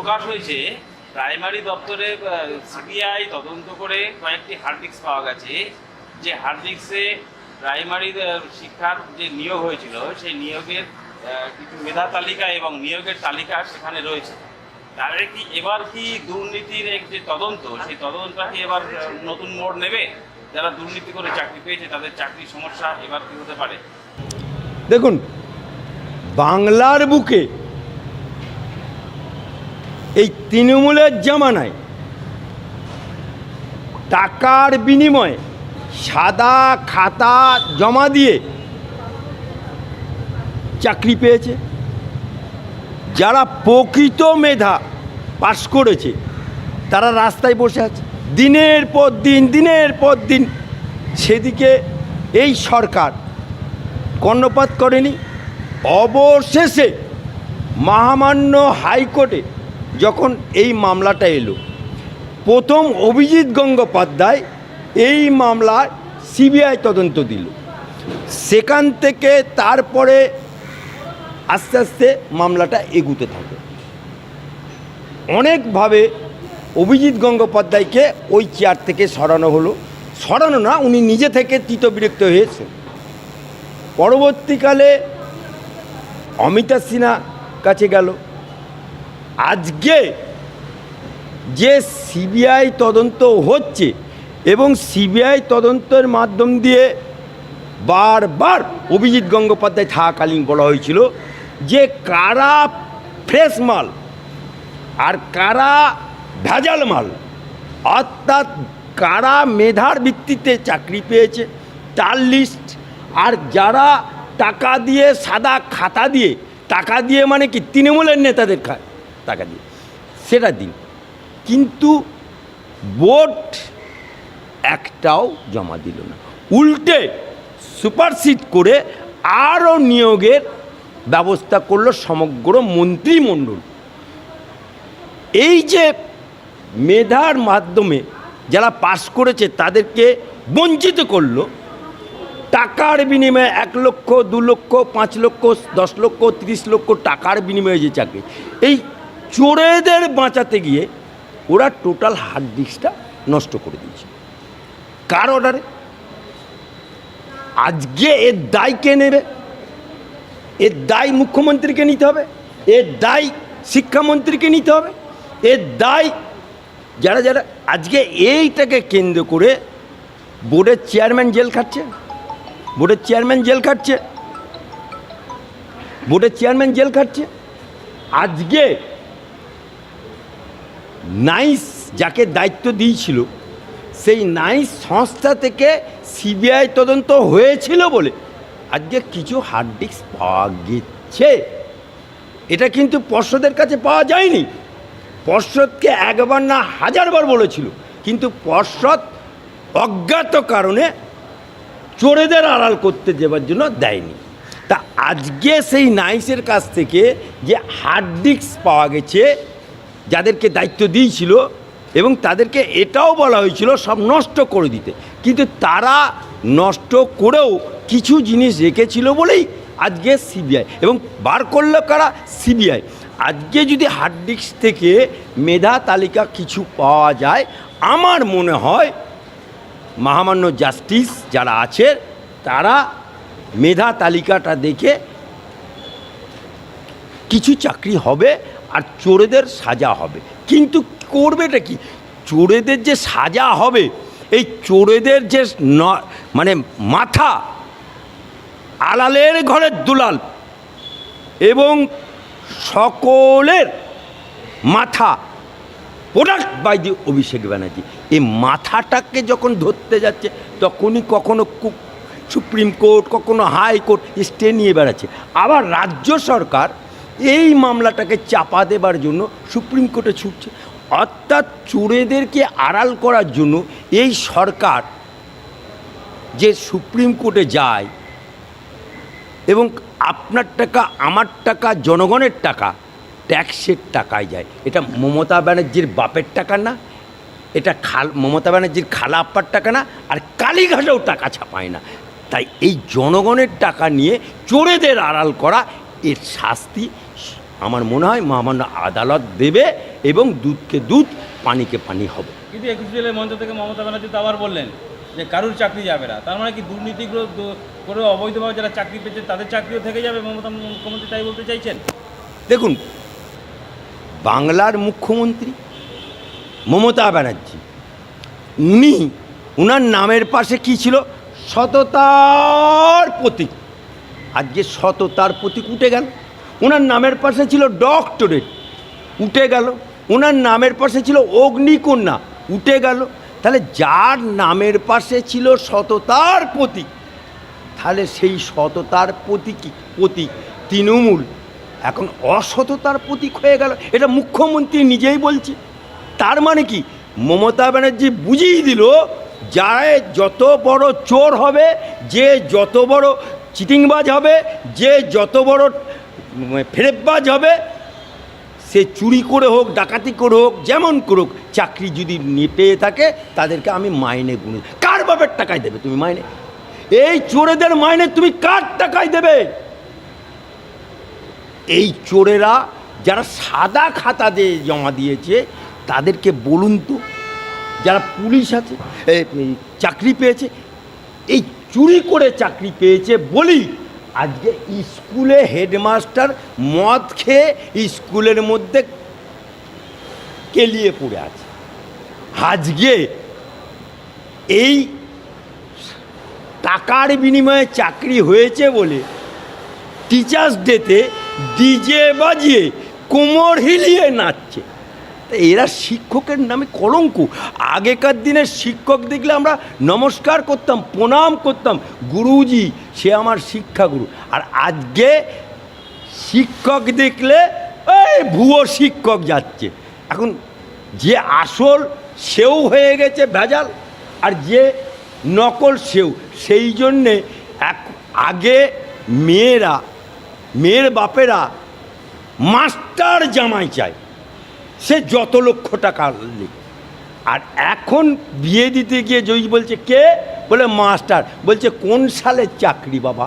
প্রকাশ হয়েছে, প্রাইমারি দপ্তরে সিবিআই তদন্ত করে কয়েকটি হার্ড ডিস্ক পাওয়া গেছে। যে হার্ড ডিস্কে প্রাইমারি শিক্ষার যে নিয়োগ হয়েছিল, সেই নিয়োগের কিছু মেধা তালিকা এবং নিয়োগের তালিকা সেখানে রয়েছে। তাহলে কি, এবার কি দুর্নীতির এক যে তদন্ত, সেই তদন্তটা কি এবার নতুন মোড় নেবে? যারা দুর্নীতি করে চাকরি পেয়েছে, তাদের চাকরির সমস্যা এবার কি হতে পারে? দেখুন, বাংলার বুকে এই তৃণমূলের জামানায় টাকার বিনিময়ে সাদা খাতা জমা দিয়ে চাকরি পেয়েছে। যারা প্রকৃত মেধা পাশ করেছে, তারা রাস্তায় বসে আছে। দিনের পর দিন, দিনের পর দিন সেদিকে এই সরকার কর্ণপাত করেনি। অবশেষে মহামান্য হাইকোর্টে যখন এই মামলাটা এলো, প্রথম অভিজিৎ গঙ্গোপাধ্যায় এই মামলার সিবিআই তদন্ত দিল। সেখান থেকে তারপরে আস্তে আস্তে মামলাটা এগুতে থাকে। অনেকভাবে অভিজিৎ গঙ্গোপাধ্যায়কে ওই চেয়ার থেকে সরানো হলো। সরানো না, উনি নিজে থেকে তীতবিরক্ত হয়েছে পরবর্তীকালে অমিতা সিনহা কাছে গেল। আজকে যে সিবিআই তদন্ত হচ্ছে এবং সিবিআই তদন্তের মাধ্যম দিয়ে বারবার অভিজিৎ গঙ্গোপাধ্যায় থাকাকালীন বলা হয়েছিল যে কারা ফ্রেশ মাল আর কারা ভেজাল মাল, অর্থাৎ কারা মেধার ভিত্তিতে চাকরি পেয়েছে তার লিস্ট আর যারা টাকা দিয়ে সাদা খাতা দিয়ে, টাকা দিয়ে মানে কি তৃণমূলের নেতাদের খায়। টাকা দিয়ে। সেটা দিন। কিন্তু বোর্ড একটাও জমা দিল না। উল্টে সুপারসিড করে আরও নিয়োগের ব্যবস্থা করল সমগ্র মন্ত্রিমণ্ডল। এই যে মেধার মাধ্যমে যারা পাশ করেছে তাদেরকে বঞ্চিত করল, টাকার বিনিময়ে এক লক্ষ, দু লক্ষ, পাঁচ লক্ষ, দশ লক্ষ, তিরিশ লক্ষ টাকার বিনিময়ে যে চাকরি, এই চোরেদের বাঁচাতে গিয়ে ওরা টোটাল হার্ড ডিস্কটা নষ্ট করে দিয়েছে। কার অর্ডারে? আজকে এর দায় কে নেবে? এর দায় মুখ্যমন্ত্রীকে নিতে হবে। এর দায় শিক্ষামন্ত্রীকে নিতে হবে। এর দায় যারা যারা আজকে এইটাকে কেন্দ্র করে বোর্ডের চেয়ারম্যান জেল খাটছে বোর্ডের চেয়ারম্যান জেল খাটছে বোর্ডের চেয়ারম্যান জেল খাটছে আজকে নাইস যাকে দায়িত্ব দিয়েছিল, সেই নাইস সংস্থা থেকে সিবিআই তদন্ত হয়েছিল বলে আজকে কিছু হার্ড ডিস্ক পাওয়া গেছে। এটা কিন্তু পর্ষদের কাছে পাওয়া যায়নি। পর্ষদকে একবার না হাজারবার বলেছিল, কিন্তু পর্ষদ অজ্ঞাত কারণে চোরেদের আড়াল করতে দেওয়ার জন্য দেয়নি। তা আজকে সেই নাইসের কাছ থেকে যে হার্ড ডিস্ক পাওয়া গেছে যাদেরকে দায়িত্ব দিয়েছিল এবং তাদেরকে এটাও বলা হয়েছিল সব নষ্ট করে দিতে। কিন্তু তারা নষ্ট করেও কিছু জিনিস রেখেছিল বলেই আজকে সিবিআই এবং বার করল কারা? সিবিআই। আজকে যদি হার্ড ডিস্ক থেকে মেধা তালিকা কিছু পাওয়া যায়, আমার মনে হয় মহামান্য জাস্টিস যারা আছে, তারা মেধা তালিকাটা দেখে কিছু চাকরি হবে আর চোরেদের সাজা হবে। কিন্তু করবেটা কি? চোরেদের যে সাজা হবে, এই চোরেদের যে মানে মাথা, আলালের ঘরের দুলাল এবং সকলের মাথা product by the Abhishek Banerjee. এই মাথাটাকে যখন ধরতে যাচ্ছে, তখনই কখনো সুপ্রিম কোর্ট, কখনো হাইকোর্ট, স্টে নিয়ে বেড়াচ্ছে। আবার রাজ্য সরকার এই মামলাটাকে চাপা দেবার জন্য সুপ্রিম কোর্টে ছুটছে। অর্থাৎ চোরেদেরকে আড়াল করার জন্য এই সরকার যে সুপ্রিম কোর্টে যায় এবং আপনার টাকা, আমার টাকা, জনগণের টাকা, ট্যাক্সের টাকায় যায়। এটা মমতা ব্যানার্জির বাপের টাকা না, এটা খাল, মমতা ব্যানার্জির খালা আপ্পার টাকা না, আর কালীঘাটেও টাকা ছাপায় না। তাই এই জনগণের টাকা নিয়ে চোরেদের আড়াল করা এর শাস্তি আমার মনে হয় মহামান্য আদালত দেবে এবং দুধকে দুধ পানিকে পানি হবে। কিন্তু একুশ জেলের মঞ্চ থেকে মমতা ব্যানার্জি তো আবার বললেন যে কারুর চাকরি যাবে না। তার মানে কি দুর্নীতি করে অবৈধভাবে যারা চাকরি পেয়েছে তাদের চাকরিও থেকে যাবে মমতা মুখ্যমন্ত্রী তাই বলতে চাইছেন? দেখুন বাংলার মুখ্যমন্ত্রী মমতা ব্যানার্জি উনি উনার নামের পাশে কি ছিল? সততার প্রতীক। আজকে সততার প্রতীক উঠে গেল। ওনার নামের পাশে ছিল ডক্টরেট উঠে গেল। ওনার নামের পাশে ছিল অগ্নিকন্যা। উঠে গেল। তাহলে যার নামের পাশে ছিল সততার প্রতীক, তাহলে সেই সততার প্রতীক প্রতীক তৃণমূল। এখন অসততার প্রতীক হয়ে গেল। এটা মুখ্যমন্ত্রী নিজেই বলছে। তার মানে কি? মমতা ব্যানার্জি বুঝিয়ে দিল যারা যত বড় চোর হবে, যে যত বড় চিটিংবাজ হবে, যে যত বড় ফেরেববাজ হবে, সে চুরি করে হোক, ডাকাতি করে হোক, যেমন করুক, চাকরি যদি পেয়ে থাকে, তাদেরকে আমি মাইনে গুনে কার বাপের টাকায় দেবে তুমি মাইনে? এই চোরেদের মাইনে তুমি কার টাকায় দেবে? এই চোরেরা যারা সাদা খাতা দিয়ে জমা দিয়েছে, তাদেরকে বলুন তো, যারা পুলিশ আছে চাকরি পেয়েছে, এই চুরি করে চাকরি পেয়েছে বলি আজকে স্কুলে হেডমাস্টার মদ খেয়ে স্কুলের মধ্যে কেলিয়ে পড়ে আছে। আজকে এই টাকার বিনিময়ে চাকরি হয়েছে বলে টিচার্স ডেতে ডিজে বাজিয়ে কোমর হিলিয়ে নাচছে। তা এরা শিক্ষকের নামে কলঙ্ক। আগেকার দিনের শিক্ষক দেখলে আমরা নমস্কার করতাম, প্রণাম করতাম, গুরুজি, সে আমার শিক্ষাগুরু। আর আজকে শিক্ষক দেখলে এই ভুয়ো শিক্ষক যাচ্ছে। এখন যে আসল সেও হয়ে গেছে ভেজাল, আর যে নকল সেও। সেই জন্যে এক আগে মেয়েরা, মেয়ের বাপেরা মাস্টার জামাই চায়। সে যত লক্ষ টাকা লিখ আর এখন বিয়ে দিতে গিয়ে জয়ী বলছে কে? বলে মাস্টার। বলছে, কোন সালের চাকরি বাবা?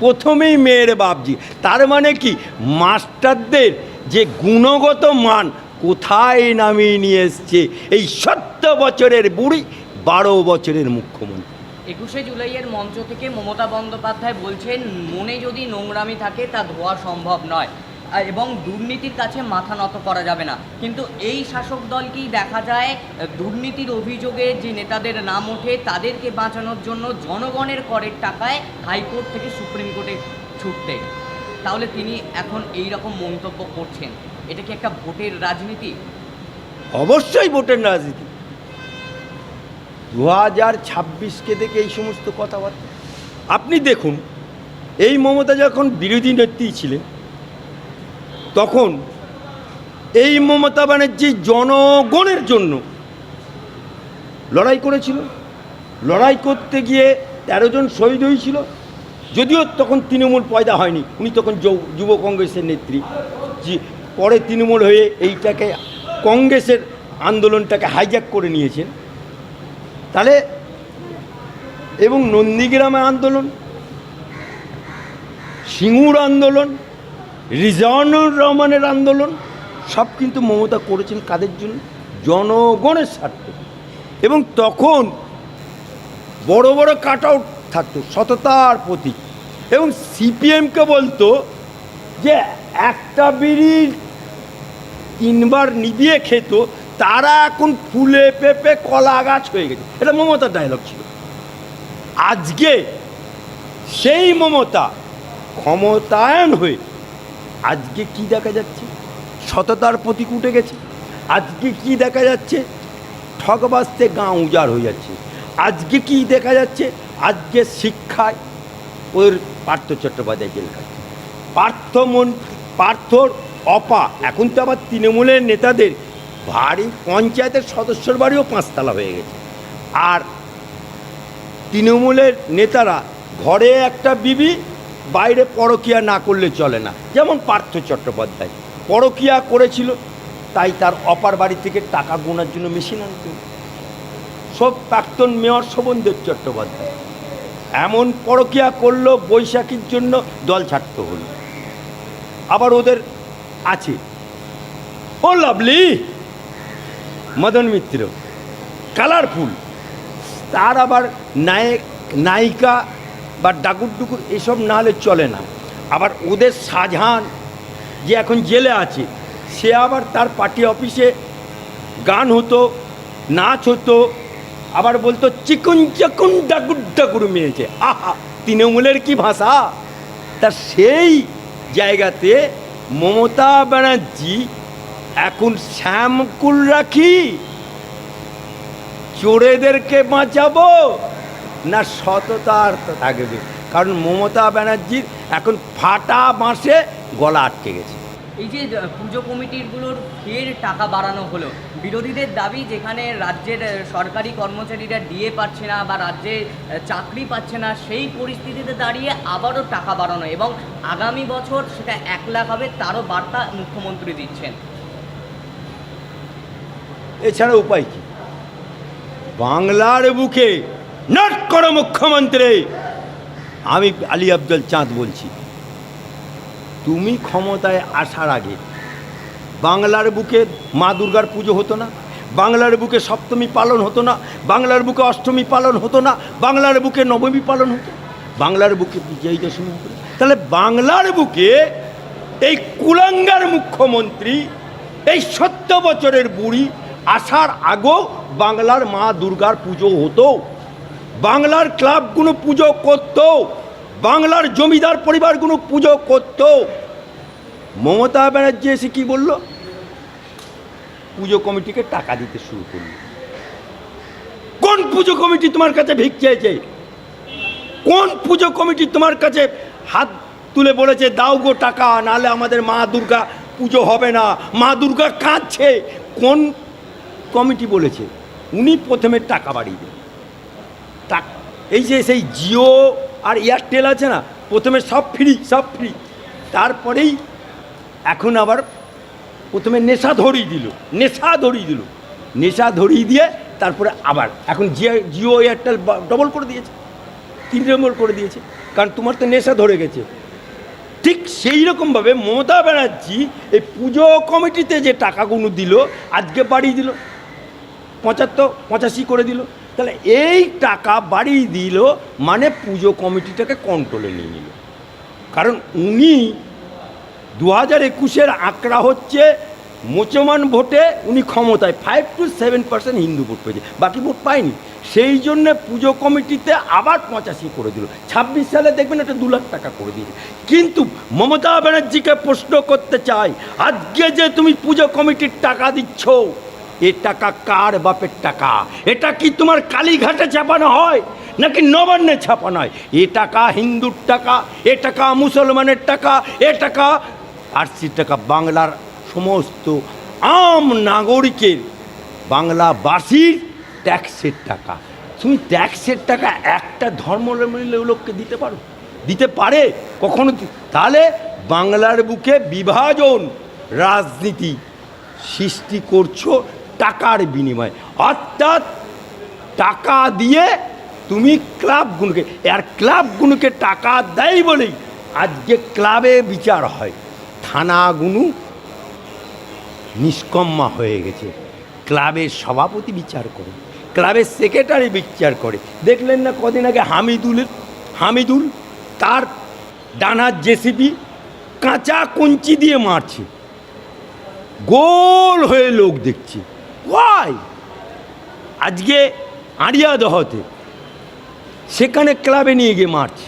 প্রথমেই মেয়ের বাপজি। তার মানে কি? মাস্টারদের যে গুণগত মান কোথায় নামিয়ে নিয়ে এসছে এই সত্তর বছরের বুড়ি বারো বছরের মুখ্যমন্ত্রী। একুশে জুলাইয়ের মঞ্চ থেকে মমতা বন্দ্যোপাধ্যায় বলছেন, মনে যদি নোংরামি থাকে তা ধোয়া সম্ভব নয়। এবং দুর্নীতির কাছে মাথা নত করা যাবে না। কিন্তু এই শাসক দলকেই দেখা যায়, দুর্নীতির অভিযোগে যে নেতাদের নাম ওঠে, তাদেরকে বাঁচানোর জন্য জনগণের করের টাকায় হাইকোর্ট থেকে সুপ্রিম কোর্টে ছুটতে। তাহলে তিনি এখন এই রকম মন্তব্য করছেন। এটা কি একটা ভোটের রাজনীতি? অবশ্যই ভোটের রাজনীতি। দু হাজার ছাব্বিশকে দেখে এই সমস্ত কথাবার্তা। আপনি দেখুন, এই মমতা যখন বিরোধী নেত্রী ছিলেন তখন এই মমতা ব্যানার্জি জনগণের জন্য লড়াই করেছিল। লড়াই করতে গিয়ে তেরো জন শহীদ হয়েছিল। যদিও তখন তৃণমূল পয়দা হয়নি। উনি তখন যুব কংগ্রেসের নেত্রী। পরে তৃণমূল হয়ে এইটাকে কংগ্রেসের আন্দোলনটাকে হাইজ্যাক করে নিয়েছেন। তাহলে এবং নন্দীগ্রামে আন্দোলন, সিঙ্গুর আন্দোলন রিজানুর রহমানের আন্দোলন, সব কিন্তু মমতা করেছেন কাদের জন্য? জনগণের স্বার্থে। এবং তখন বড় বড় কাট আউট থাকতো, সততার প্রতীক। এবং সিপিএমকে বলতো যে একটা বিড়ির তিনবার নিবিয়ে খেত, তারা এখন ফুলে পেঁপে, কলা গাছ হয়ে গেছে। এটা মমতার ডায়লগ ছিল। আজকে সেই মমতা ক্ষমতায়ন হয়ে আজকে কি দেখা যাচ্ছে? সততার প্রতীক উঠে গেছে। আজকে কি দেখা যাচ্ছে? ঠকবাসতে গাঁ উজাড় হয়ে যাচ্ছে। আজকে কি দেখা যাচ্ছে? আজকে শিক্ষায় ওর পার্থ চট্টোপাধ্যায় জেল খাচ্ছে। পার্থ মন, পার্থর অপা, এখন তো আবার তৃণমূলের নেতাদের ভারী পঞ্চায়েতের সদস্যর বাড়িও পাঁচতলা হয়ে গেছে। আর তৃণমূলের নেতারা ঘরে একটা বিবি বাইরে পরকিয়া না করলে চলে না। যেমন পার্থ চট্টোপাধ্যায়। পরকিয়া করেছিল, তাই তার অপার বাড়ি থেকে টাকা গোনার জন্য মেশিন আনতে সব প্রাক্তন মেয়র শোভনদেব চট্টোপাধ্যায়। এমন পরকিয়া করল, বৈশাখীর জন্য দল ছাড়তে হলো। আবার ওদের আছে। ও লাভলি! মদন মিত্র। কালারফুল। তার আবার নায়ক, নায়িকা বা ডাকুর ডুকুর এসব না হলে চলে না। আবার ওদের শাহজাহান যে এখন জেলে আছে, সে আবার তার পার্টি অফিসে গান হতো, নাচ হতো, আবার বলতো চিকুন চাকুন ডাকুর ডাকুর মেয়েছে আহা, তৃণমূলের কি ভাষা? তা সেই জায়গাতে মমতা ব্যানার্জি এখন শ্যামকুল রাখি। চোরেদেরকে বাঁচাবো না সততার থাকবে। কারণ মমতা ব্যানার্জির এখন ফাটা বাঁশে গলা আটকে গেছে। এই যে পুজো কমিটিগুলোর ফের টাকা বাড়ানো হলো। বিরোধীদের দাবি যেখানে রাজ্যের সরকারি কর্মচারীরা ডিএ পাচ্ছে না বা রাজ্যে চাকরি পাচ্ছে না সেই পরিস্থিতিতে দাঁড়িয়ে আবারও টাকা বাড়ানো এবং আগামী বছর সেটা এক লাখ হবে তারও বার্তা মুখ্যমন্ত্রী দিচ্ছেন। এছাড়া উপায় কি? বাংলার বুকে নট করো মুখ্যমন্ত্রী। আমি আলী আব্দুল চাঁদ বলছি, তুমি ক্ষমতায় আসার আগে বাংলার বুকে মা দুর্গার পুজো হতো না, বাংলার বুকে সপ্তমী পালন হতো না, বাংলার বুকে অষ্টমী পালন হতো না, বাংলার বুকে নবমী পালন হতো, বাংলার বুকে বিজয়ী দশমী হতো তাহলে বাংলার বুকে এই কুলাঙ্গার মুখ্যমন্ত্রী, এই সত্য বছরের বুড়ি আসার আগেও বাংলার মা দুর্গার পুজো হতো। বাংলার ক্লাবগুলো পুজো করত বাংলার জমিদার পরিবারগুলো পুজো করত মমতা ব্যানার্জি এসে কি বলল? পুজো কমিটিকে টাকা দিতে শুরু করল। কোন পুজো কমিটি তোমার কাছে ভিক চেয়েছে কোন পুজো কমিটি তোমার কাছে হাত তুলে বলেছে, দাও গো টাকা নালে আমাদের মা দুর্গা পুজো হবে না, মা দুর্গা কাঁদছে। কোন কমিটি বলেছে? উনি প্রথমে টাকা বাড়িয়ে টাক এই যে সেই জিও আর এয়ারটেল আছে না, প্রথমে সব ফ্রি সব ফ্রি। তারপরেই এখন আবার প্রথমে নেশা ধরিয়ে দিল, নেশা ধরিয়ে দিল। নেশা ধরিয়ে দিয়ে তারপরে আবার, এখন জিও জিও এয়ারটেল ডবল করে দিয়েছে তিন নম্বর করে দিয়েছে, কারণ তোমার তো নেশা ধরে গেছে। ঠিক সেই রকমভাবে মমতা ব্যানার্জি এই পুজো কমিটিতে যে টাকাগুলো দিল, আজকে বাড়িয়ে দিল, পঁচাত্তর, পঁচাশি করে দিল। তাহলে এই টাকা বাড়িয়ে দিল মানে পুজো কমিটিটাকে কন্ট্রোলে নিয়ে নিল। কারণ উনি দু হাজার একুশের আঁকড়া হচ্ছে, মোচমান ভোটে উনি ক্ষমতায় five two seven percent Hindu vote পেয়েছে, বাকি ভোট পায়নি। সেই জন্য পুজো কমিটিতে আবার পঁচাশি করে দিল। ছাব্বিশ সালে দেখবেন একটা দু লাখ টাকা করে দিয়েছে। কিন্তু মমতা ব্যানার্জিকে প্রশ্ন করতে চাই, আজকে যে তুমি পুজো কমিটির টাকা দিচ্ছ এ টাকা কার বাপের টাকা? এটা কি তোমার কালীঘাটে ছাপানো হয়, নাকি নবান্নে ছাপানো হয়? এ টাকা হিন্দুর টাকা, এ টাকা মুসলমানের টাকা, এ টাকা আর সে টাকা বাংলার সমস্ত আম নাগরিকের বাংলাবাসীর ট্যাক্সের টাকা। তুমি ট্যাক্সের টাকা একটা ধর্মলম্বী লোককে দিতে পারো? দিতে পারে? কখনো তাহলে বাংলার বুকে বিভাজন, রাজনীতি সৃষ্টি করছ টাকার বিনিময়ে। অর্থাৎ টাকা দিয়ে তুমি ক্লাবগুলোকে আর ক্লাবগুলোকে টাকা দেয় বলেই আজকে ক্লাবে বিচার হয়। থানাগুলো নিষ্কম্মা হয়ে গেছে। ক্লাবের সভাপতি বিচার করে ক্লাবের সেক্রেটারি বিচার করে। দেখলেন না কদিন আগে হামিদুলের হামিদুল তার ডানার জেসিপি কাঁচা কঞ্চি দিয়ে মারছে। গোল হয়ে লোক দেখছে। ওয়াই আজকে আড়িয়া দহতে সেখানে ক্লাবে নিয়ে গিয়ে মারছে।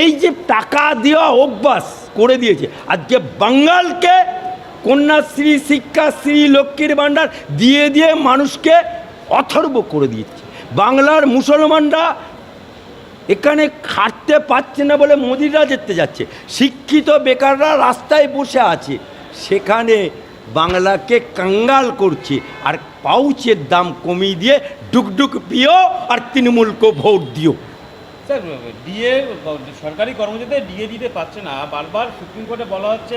এই যে টাকা দেওয়া অভ্যাস করে দিয়েছে, আজকে বাঙ্গালকে কন্যাশ্রী, শিক্ষাশ্রী, লক্ষ্মীর ভাণ্ডার দিয়ে দিয়ে মানুষকে অথর্ব করে দিচ্ছে বাংলার মুসলমানরা এখানে খাটতে পারছে না বলে মোদিরা যেতে যাচ্ছে। শিক্ষিত বেকাররা রাস্তায় বসে আছে। সেখানে বাংলাকে কাঙ্গাল করছে। আর পাউচের দাম কমিয়ে দিয়ে ডুকডুক পিও আর তৃণমূলকে ভোট দিও। স্যার ডিএ সরকারি কর্মচারীদের ডিএ দিতে পারছে না। বারবার সুপ্রিম কোর্টে বলা হচ্ছে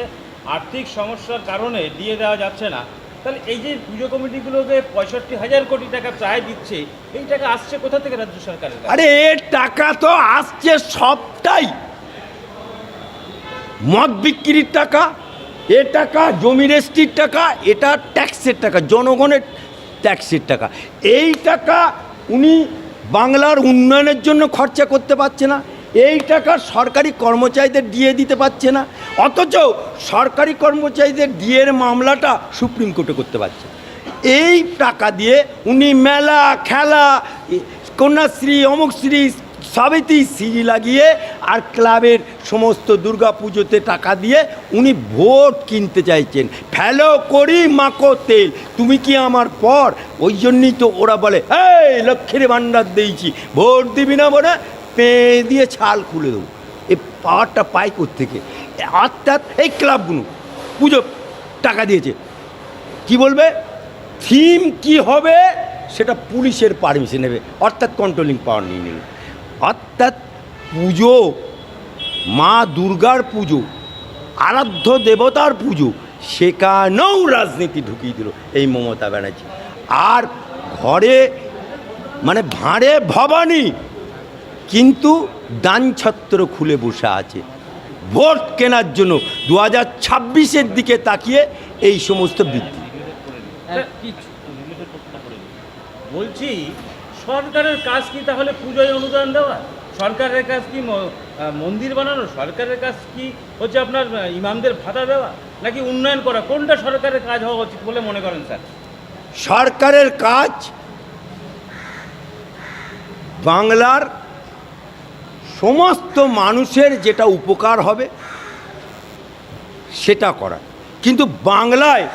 আর্থিক সমস্যার কারণে ডিএ দেওয়া যাচ্ছে না। তাহলে এই যে পুজো কমিটিগুলোকে পঁয়ষট্টি হাজার কোটি টাকা প্রায় দিচ্ছে এই টাকা আসছে কোথা থেকে রাজ্য সরকারের আরে এর টাকা তো আসছে সবটাই। মদ বিক্রির টাকা এ টাকা জমি রেস্ট্রির টাকা এটা ট্যাক্সের টাকা জনগণের ট্যাক্সের টাকা। এই টাকা উনি বাংলার উন্নয়নের জন্য খরচা করতে পারছে না। এই টাকা সরকারি কর্মচারীদের দিয়ে দিতে পারছে না। অথচ সরকারি কর্মচারীদের ডিএর মামলাটা সুপ্রিম কোর্টে করতে পারছে। এই টাকা দিয়ে উনি মেলা, খেলা, কন্যাশ্রী অমুকশ্রী সবেতেই সিঁড়ি লাগিয়ে আর ক্লাবের সমস্ত দুর্গা পুজোতে টাকা দিয়ে উনি ভোট কিনতে চাইছেন। ফেলো করি মাকো তেল, তুমি কি আমার পর? ওই জন্যই তো ওরা বলে, এই, লক্ষ্মীর ভাণ্ডার দিয়েছি, ভোট দিবি না বলে পেয়ে দিয়ে ছাল খুলে দেবো। এই পাওয়ারটা পাই থেকে অর্থাৎ এই ক্লাবগুলো পুজো টাকা দিয়েছে। কি বলবে? থিম কি হবে সেটা পুলিশের পারমিশন নেবে, অর্থাৎ কন্ট্রোলিং পাওয়ার নিয়ে নেবে। অর্থাৎ পুজো, মা দুর্গার পুজো, আরাধ্য দেবতার পুজো, সেখানেও রাজনীতি ঢুকিয়ে দিল এই মমতা ব্যানার্জি আর ঘরে মানে ভাঁড়ে ভবানী, কিন্তু দানছত্র খুলে বসে আছে ভোট কেনার জন্য দু হাজার ছাব্বিশের দিকে তাকিয়ে এই সমস্ত বৃদ্ধি। বলছি সরকারের কাজ কি তাহলে পুজোয় অনুদান দেওয়া? সরকারের কাজ কি মন্দির বানানো? সরকারের কাজ কি হচ্ছে আপনার ইমামদের ভাতা দেওয়া? নাকি উন্নয়ন করা? কোনটা সরকারের কাজ হওয়া উচিত বলে মনে করেন স্যার? সরকারের কাজ বাংলার সমস্ত মানুষের যেটা উপকার হবে, সেটা করা। কিন্তু বাংলায়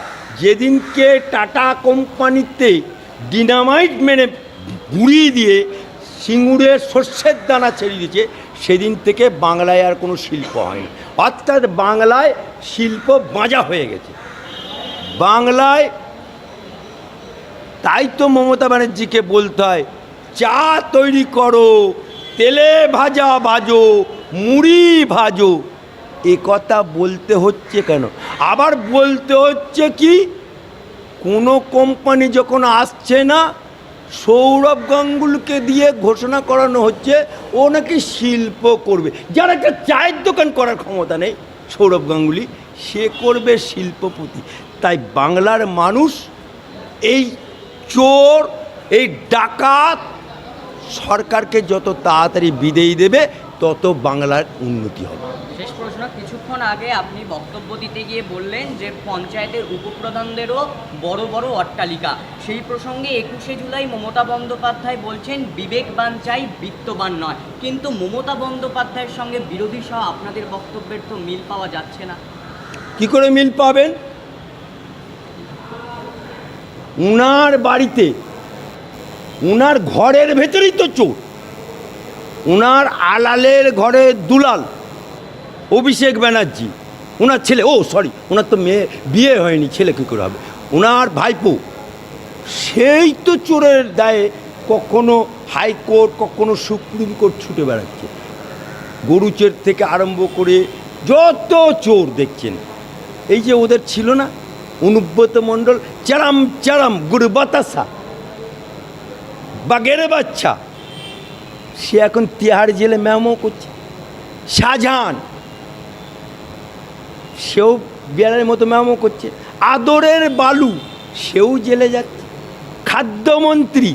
যেদিনকে টাটা কোম্পানিতে ডিনামাইট মেনে গুঁড়িয়ে দিয়ে সিঙ্গুরের শস্যের দানা ছেড়ে দিয়েছে, সেদিন থেকে বাংলায় আর কোনো শিল্প হয়নি। অর্থাৎ বাংলায় শিল্প বাঁজা হয়ে গেছে। বাংলায় তাই তো মমতা ব্যানার্জিকে বলতে হয়, চা তৈরি করো, তেলে ভাজা ভাজো মুড়ি ভাজো। এ কথা বলতে হচ্ছে কেন? আবার বলতে হচ্ছে কি, কোনো কোম্পানি যখন আসছে না সৌরভ গাঙ্গুলকে দিয়ে ঘোষণা করানো হচ্ছে ও নাকি শিল্প করবে। যার একটা চায়ের দোকান করার ক্ষমতা নেই সৌরভ গাঙ্গুলি, সে করবে শিল্পপতি। তাই বাংলার মানুষ এই চোর, এই ডাকাত সরকারকে যত তাড়াতাড়ি বিদেয়ী দেবে তত বাংলার উন্নতি হবে। শেষ প্রশ্ন কিছুক্ষণ আগে আপনি বক্তব্য দিতে গিয়ে বললেন যে পঞ্চায়েতের উপপ্রধানদেরও বড় বড় অট্টালিকা। সেই প্রসঙ্গে একুশে জুলাই মমতা বন্দ্যোপাধ্যায় বলছেন বিবেকবান চাই বিত্তবান নয়। কিন্তু মমতা বন্দ্যোপাধ্যায়ের সঙ্গে বিরোধী সহ আপনাদের বক্তব্যের তো মিল পাওয়া যাচ্ছে না। কি করে মিল পাবেন? উনার বাড়িতে উনার ঘরের ভেতরেই তো চোর। উনার আলালের ঘরে দুলাল, অভিষেক ব্যানার্জি। ওনার ছেলে, ও সরি ওনার তো মেয়ে, বিয়ে হয়নি, ছেলে কী করে হবে? ওনার ভাইপো, সেই তো চোরের দায়ে কখনো হাইকোর্ট কখনো সুপ্রিম কোর্ট ছুটে বেড়াচ্ছে। গরুচের থেকে আরম্ভ করে যত চোর দেখছেন, এই যে ওদের ছিল না, অনুব্রত মণ্ডল, চারাম চারাম গুরু বাতাসা বাগের বাচ্চা সে এখন তিহাড় জেলে ম্যামও করছে। শাহজাহান, সেও বিড়ালের মতো ম্যামও করছে। আদরের বালু, সেও জেলে যাচ্ছে। খাদ্যমন্ত্রী,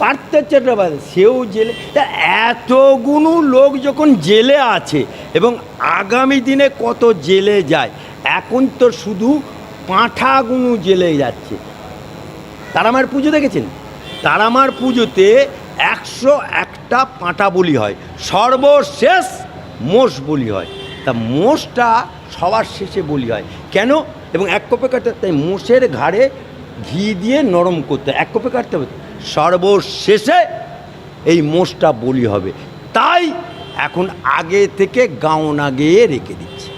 পার্থ চট্টোপাধ্যায়, সেও জেলে তা এতগুলো লোক যখন জেলে আছে এবং আগামী দিনে কত জেলে যায়, এখন তো শুধু পাঁঠাগুলো জেলে যাচ্ছে। তারামার পুজো দেখেছেন? তারামার পুজোতে একশো একটা পাঁটা বলি হয়, সর্বশেষ মোষ বলি হয়। তা মোষটা সবার শেষে বলি হয়। কেন? এবং এক কপে কাটতে তাই মোষের ঘাড়ে ঘি দিয়ে নরম করতে। এক কপে কাটতে হবে, সর্বশেষে এই মোষটা বলি হবে। তাই এখন আগে থেকে গাউন আগে রেখে দিচ্ছে।